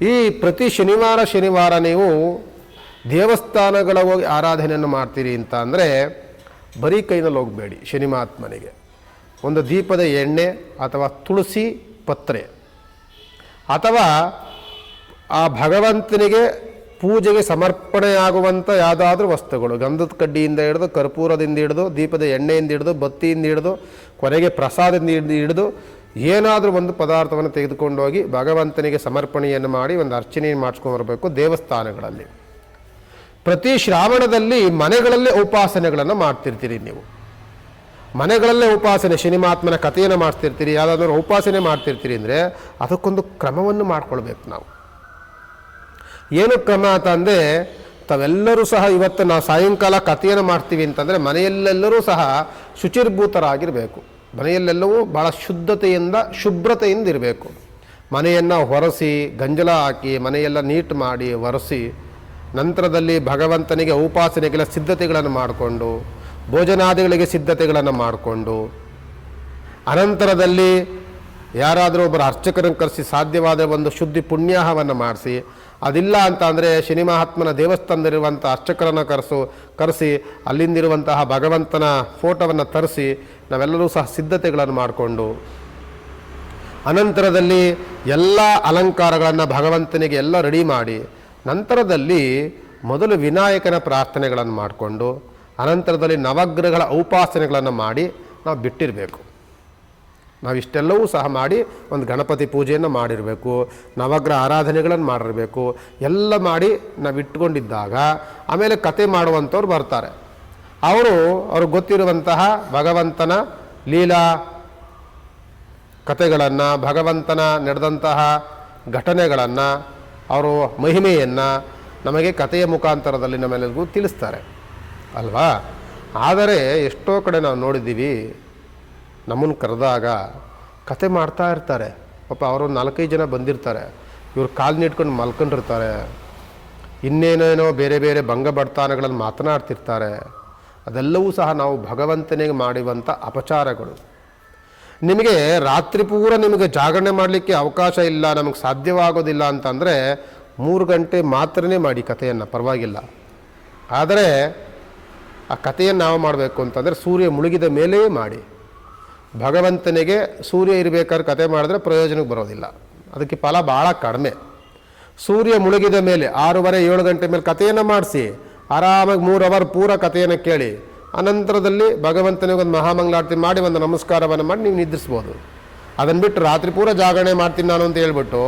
ಈ ಪ್ರತಿ ಶನಿವಾರ ಶನಿವಾರ ನೀವು ದೇವಸ್ಥಾನಗಳ ಹೋಗಿ ಆರಾಧನೆಯನ್ನು ಮಾಡ್ತೀರಿ ಅಂತ ಅಂದರೆ ಬರೀ ಕೈನಲ್ಲಿ ಹೋಗಬೇಡಿ ಶನಿ ಮಹಾತ್ಮನಿಗೆ ಒಂದು ದೀಪದ ಎಣ್ಣೆ ಅಥವಾ ತುಳಸಿ ಪತ್ರೆ ಅಥವಾ ಆ ಭಗವಂತನಿಗೆ ಪೂಜೆಗೆ ಸಮರ್ಪಣೆಯಾಗುವಂಥ ಯಾವುದಾದ್ರೂ ವಸ್ತುಗಳು. ಗಂಧದ ಕಡ್ಡಿಯಿಂದ ಹಿಡಿದು, ಕರ್ಪೂರದಿಂದ ಹಿಡಿದು, ದೀಪದ ಎಣ್ಣೆಯಿಂದ ಹಿಡಿದು, ಬತ್ತಿಯಿಂದ ಹಿಡಿದು, ಕೊನೆಗೆ ಪ್ರಸಾದದಿಂದ ಹಿಡಿದು ಹಿಡಿದು ಏನಾದರೂ ಒಂದು ಪದಾರ್ಥವನ್ನು ತೆಗೆದುಕೊಂಡು ಹೋಗಿ ಭಗವಂತನಿಗೆ ಸಮರ್ಪಣೆಯನ್ನು ಮಾಡಿ ಒಂದು ಅರ್ಚನೆಯನ್ನು ಮಾಡಿಸ್ಕೊಂಡ್ಬರ್ಬೇಕು ದೇವಸ್ಥಾನಗಳಲ್ಲಿ. ಪ್ರತಿ ಶ್ರಾವಣದಲ್ಲಿ ಮನೆಗಳಲ್ಲೇ ಉಪಾಸನೆಗಳನ್ನು ಮಾಡ್ತಿರ್ತೀರಿ ನೀವು. ಮನೆಗಳಲ್ಲೇ ಉಪಾಸನೆ ಶನಿಮಾತ್ಮನ ಕಥೆಯನ್ನು ಮಾಡ್ತಿರ್ತೀರಿ, ಯಾವುದಾದ್ರೂ ಉಪಾಸನೆ ಮಾಡ್ತಿರ್ತೀರಿ ಅಂದರೆ ಅದಕ್ಕೊಂದು ಕ್ರಮವನ್ನು ಮಾಡ್ಕೊಳ್ಬೇಕು ನಾವು. ಏನು ಕ್ರಮ ಅಂತಂದರೆ ತಾವೆಲ್ಲರೂ ಸಹ ಇವತ್ತು ನಾವು ಸಾಯಂಕಾಲ ಕಥೆಯನ್ನು ಮಾಡ್ತೀವಿ ಅಂತಂದರೆ ಮನೆಯಲ್ಲೆಲ್ಲರೂ ಸಹ ಶುಚಿರ್ಭೂತರಾಗಿರಬೇಕು. ಮನೆಯಲ್ಲೆಲ್ಲವೂ ಭಾಳ ಶುದ್ಧತೆಯಿಂದ, ಶುಭ್ರತೆಯಿಂದ ಇರಬೇಕು. ಮನೆಯನ್ನು ಹೊರಸಿ ಗಂಜಲ ಹಾಕಿ, ಮನೆಯೆಲ್ಲ ನೀಟ್ ಮಾಡಿ, ಒರೆಸಿ, ನಂತರದಲ್ಲಿ ಭಗವಂತನಿಗೆ ಉಪಾಸನೆಗೆಲ್ಲ ಸಿದ್ಧತೆಗಳನ್ನು ಮಾಡಿಕೊಂಡು, ಭೋಜನಾದಿಗಳಿಗೆ ಸಿದ್ಧತೆಗಳನ್ನು ಮಾಡಿಕೊಂಡು, ಅನಂತರದಲ್ಲಿ ಯಾರಾದರೂ ಒಬ್ಬರು ಅರ್ಚಕರನ್ನು ಕರೆಸಿ ಸಾಧ್ಯವಾದ ಒಂದು ಶುದ್ಧಿ ಪುಣ್ಯಾಹವನ್ನು ಮಾಡಿಸಿ ಅದಿಲ್ಲ ಅಂತ ಅಂದರೆ ಶನಿ ಮಹಾತ್ಮನ ದೇವಸ್ಥಾನದಲ್ಲಿರುವಂಥ ಅರ್ಚಕರನ್ನು ಕರೆಸು, ಕರೆಸಿ, ಅಲ್ಲಿಂದಿರುವಂತಹ ಭಗವಂತನ ಫೋಟೋವನ್ನು ತರಿಸಿ ನಾವೆಲ್ಲರೂ ಸಹ ಸಿದ್ಧತೆಗಳನ್ನು ಮಾಡಿಕೊಂಡು, ಅನಂತರದಲ್ಲಿ ಎಲ್ಲ ಅಲಂಕಾರಗಳನ್ನು ಭಗವಂತನಿಗೆ ಎಲ್ಲ ರೆಡಿ ಮಾಡಿ, ನಂತರದಲ್ಲಿ ಮೊದಲು ವಿನಾಯಕನ ಪ್ರಾರ್ಥನೆಗಳನ್ನು ಮಾಡಿಕೊಂಡು, ಅನಂತರದಲ್ಲಿ ನವಗ್ರಹಗಳ ಉಪಾಸನೆಗಳನ್ನು ಮಾಡಿ ನಾವು ಬಿಟ್ಟಿರಬೇಕು. ನಾವು ಇಷ್ಟೆಲ್ಲವೂ ಸಹ ಮಾಡಿ ಒಂದು ಗಣಪತಿ ಪೂಜೆಯನ್ನು ಮಾಡಿರಬೇಕು, ನವಗ್ರಹ ಆರಾಧನೆಗಳನ್ನು ಮಾಡಿರಬೇಕು, ಎಲ್ಲ ಮಾಡಿ ನಾವು ಇಟ್ಕೊಂಡಿದ್ದಾಗ ಆಮೇಲೆ ಕತೆ ಮಾಡುವಂಥವ್ರು ಬರ್ತಾರೆ. ಅವರು, ಅವ್ರಿಗೆ ಗೊತ್ತಿರುವಂತಹ ಭಗವಂತನ ಲೀಲಾ ಕತೆಗಳನ್ನು, ಭಗವಂತನ ನಡೆದಂತಹ ಘಟನೆಗಳನ್ನು, ಅವರು ಮಹಿಮೆಯನ್ನು ನಮಗೆ ಕಥೆಯ ಮುಖಾಂತರದಲ್ಲಿ ನಮ್ಮೆಲ್ಲರಿಗೂ ತಿಳಿಸ್ತಾರೆ. ಅಲ್ವಾ? ಆದರೆ ಎಷ್ಟೋ ಕಡೆ ನಾವು ನೋಡಿದ್ದೀವಿ ನಮ್ಮನ್ನು ಕರೆದಾಗ ಕತೆ ಮಾಡ್ತಾ ಇರ್ತಾರೆ. ಪಾಪ ಅವರು ನಾಲ್ಕೈದು ಜನ ಬಂದಿರ್ತಾರೆ. ಇವ್ರು ಕಾಲು ನೀಟ್ಕೊಂಡು ಮಲ್ಕೊಂಡಿರ್ತಾರೆ. ಇನ್ನೇನೇನೋ ಬೇರೆ ಬೇರೆ ಭಂಗ ಬಡ್ತಾನಗಳನ್ನು ಮಾತನಾಡ್ತಿರ್ತಾರೆ. ಅದೆಲ್ಲವೂ ಸಹ ನಾವು ಭಗವಂತನಿಗೆ ಮಾಡುವಂಥ ಅಪಚಾರಗಳು. ನಿಮಗೆ ರಾತ್ರಿ ಪೂರ ನಿಮಗೆ ಜಾಗರಣೆ ಮಾಡಲಿಕ್ಕೆ ಅವಕಾಶ ಇಲ್ಲ, ನಮಗೆ ಸಾಧ್ಯವಾಗೋದಿಲ್ಲ ಅಂತಂದರೆ ಮೂರು ಗಂಟೆ ಮಾತ್ರನೇ ಮಾಡಿ ಕಥೆಯನ್ನು, ಪರವಾಗಿಲ್ಲ. ಆದರೆ ಆ ಕಥೆಯನ್ನು ನಾವು ಮಾಡಬೇಕು ಅಂತಂದರೆ ಸೂರ್ಯ ಮುಳುಗಿದ ಮೇಲೆಯೇ ಮಾಡಿ. ಭಗವಂತನಿಗೆ ಸೂರ್ಯ ಇರಬೇಕಾದ್ರೆ ಕತೆ ಮಾಡಿದ್ರೆ ಪ್ರಯೋಜನಕ್ಕೆ ಬರೋದಿಲ್ಲ. ಅದಕ್ಕೆ ಫಲ ಭಾಳ ಕಡಿಮೆ. ಸೂರ್ಯ ಮುಳುಗಿದ ಮೇಲೆ ಆರೂವರೆ, ಏಳು ಗಂಟೆ ಮೇಲೆ ಕಥೆಯನ್ನು ಮಾಡಿಸಿ, ಆರಾಮಾಗಿ ಮೂರು ಅವರ್ ಪೂರ ಕಥೆಯನ್ನು ಕೇಳಿ, ಅನಂತರದಲ್ಲಿ ಭಗವಂತನಿಗೆ ಒಂದು ಮಹಾಮಂಗಳಾರತಿ ಮಾಡಿ ಒಂದು ನಮಸ್ಕಾರವನ್ನು ಮಾಡಿ ನೀವು ನಿದ್ರಿಸ್ಬೋದು. ಅದನ್ನು ಬಿಟ್ಟು ರಾತ್ರಿ ಪೂರ ಜಾಗರಣೆ ಮಾಡ್ತೀನಿ ನಾನು ಅಂತ ಹೇಳ್ಬಿಟ್ಟು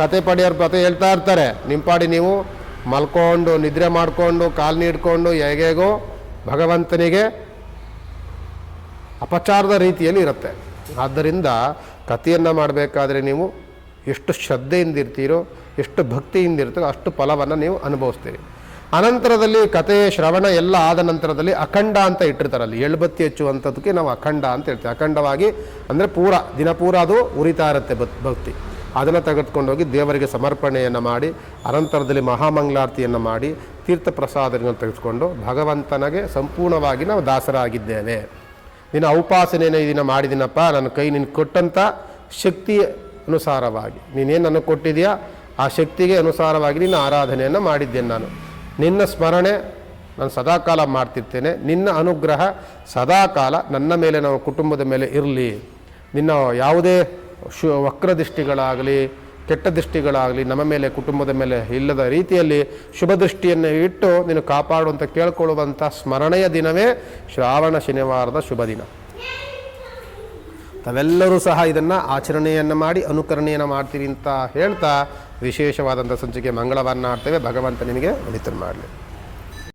ಕತೆ ಪಡೆಯೋರು ಕತೆ ಹೇಳ್ತಾ ಇರ್ತಾರೆ. ನಿಮ್ಮ ಪಾಡಿ ನೀವು ಮಲ್ಕೊಂಡು, ನಿದ್ರೆ ಮಾಡಿಕೊಂಡು ಕಾಲು ನೀಡ್ಕೊಂಡು ಹೇಗೇಗೋ ಭಗವಂತನಿಗೆ ಅಪಚಾರದ ರೀತಿಯಲ್ಲಿ ಇರುತ್ತೆ. ಆದ್ದರಿಂದ ಕಥೆಯನ್ನು ಮಾಡಬೇಕಾದ್ರೆ ನೀವು ಎಷ್ಟು ಶ್ರದ್ಧೆಯಿಂದ ಇರ್ತೀರೋ ಎಷ್ಟು ಭಕ್ತಿಯಿಂದ ಇರ್ತೀರೋ ಅಷ್ಟು ಫಲವನ್ನು ನೀವು ಅನುಭವಿಸ್ತೀರಿ. ಅನಂತರದಲ್ಲಿ ಕತೆ ಶ್ರವಣ ಎಲ್ಲ ಆದ ನಂತರದಲ್ಲಿ ಅಖಂಡ ಅಂತ ಇಟ್ಟಿರ್ತಾರಲ್ಲಿ ಎಳ್ಬತ್ತಿ ನಾವು ಅಖಂಡ ಅಂತ ಹೇಳ್ತೀವಿ. ಅಖಂಡವಾಗಿ ಅಂದರೆ ಪೂರ, ದಿನ ಪೂರ ಅದು ಉರಿತಾ ಇರುತ್ತೆ ಭಕ್, ಭಕ್ತಿ. ಅದನ್ನು ತೆಗೆದುಕೊಂಡೋಗಿ ದೇವರಿಗೆ ಸಮರ್ಪಣೆಯನ್ನು ಮಾಡಿ, ಅನಂತರದಲ್ಲಿ ಮಹಾಮಂಗಳಾರತಿಯನ್ನು ಮಾಡಿ, ತೀರ್ಥ ಪ್ರಸಾದಗಳನ್ನು ತೆಗೆದುಕೊಂಡು ಭಗವಂತನಿಗೆ ಸಂಪೂರ್ಣವಾಗಿ ನಾವು ದಾಸರಾಗಿದ್ದೇವೆ. ನಿನ್ನ ಉಪಾಸನೆಯನ್ನು ಇದನ್ನು ಮಾಡಿದಿನಪ್ಪ, ನನ್ನ ಕೈ ನಿನ್ನ ಕೊಟ್ಟಂಥ ಶಕ್ತಿ ಅನುಸಾರವಾಗಿ ನೀನೇನು ನನಗೆ ಕೊಟ್ಟಿದೆಯಾ? ಆ ಶಕ್ತಿಗೆ ಅನುಸಾರವಾಗಿ ನಿನ್ನ ಆರಾಧನೆಯನ್ನು ಮಾಡಿದ್ದೇನೆ ನಾನು. ನಿನ್ನ ಸ್ಮರಣೆ ನಾನು ಸದಾಕಾಲ ಮಾಡ್ತಿರ್ತೇನೆ. ನಿನ್ನ ಅನುಗ್ರಹ ಸದಾಕಾಲ ನನ್ನ ಮೇಲೆ ನಮ್ಮ ಕುಟುಂಬದ ಮೇಲೆ ಇರಲಿ. ನಿನ್ನ ಯಾವುದೇ ಶು ವಕ್ರದೃಷ್ಟಿಗಳಾಗಲಿ ಕೆಟ್ಟ ದೃಷ್ಟಿಗಳಾಗಲಿ, ನಮ್ಮ ಮೇಲೆ, ಕುಟುಂಬದ ಮೇಲೆ ಇಲ್ಲದ ರೀತಿಯಲ್ಲಿ ಶುಭ ದೃಷ್ಟಿಯನ್ನು ಇಟ್ಟು ನೀನು ಕಾಪಾಡುವಂಥ ಕೇಳ್ಕೊಳ್ಳುವಂಥ ಸ್ಮರಣೆಯ ದಿನವೇ ಶ್ರಾವಣ ಶನಿವಾರದ ಶುಭ ದಿನ. ತಾವೆಲ್ಲರೂ ಸಹ ಇದನ್ನು ಆಚರಣೆಯನ್ನು ಮಾಡಿ, ಅನುಕರಣೆಯನ್ನು ಮಾಡ್ತೀರಿ ಅಂತ ಹೇಳ್ತಾ ವಿಶೇಷವಾದಂಥ ಸಂಚಿಕೆ ಮಂಗಳವಾರ ಆಡ್ತೇವೆ ಭಗವಂತ ನಿನಗೆ ಒಳಿತನ್ನು ಮಾಡಲಿ.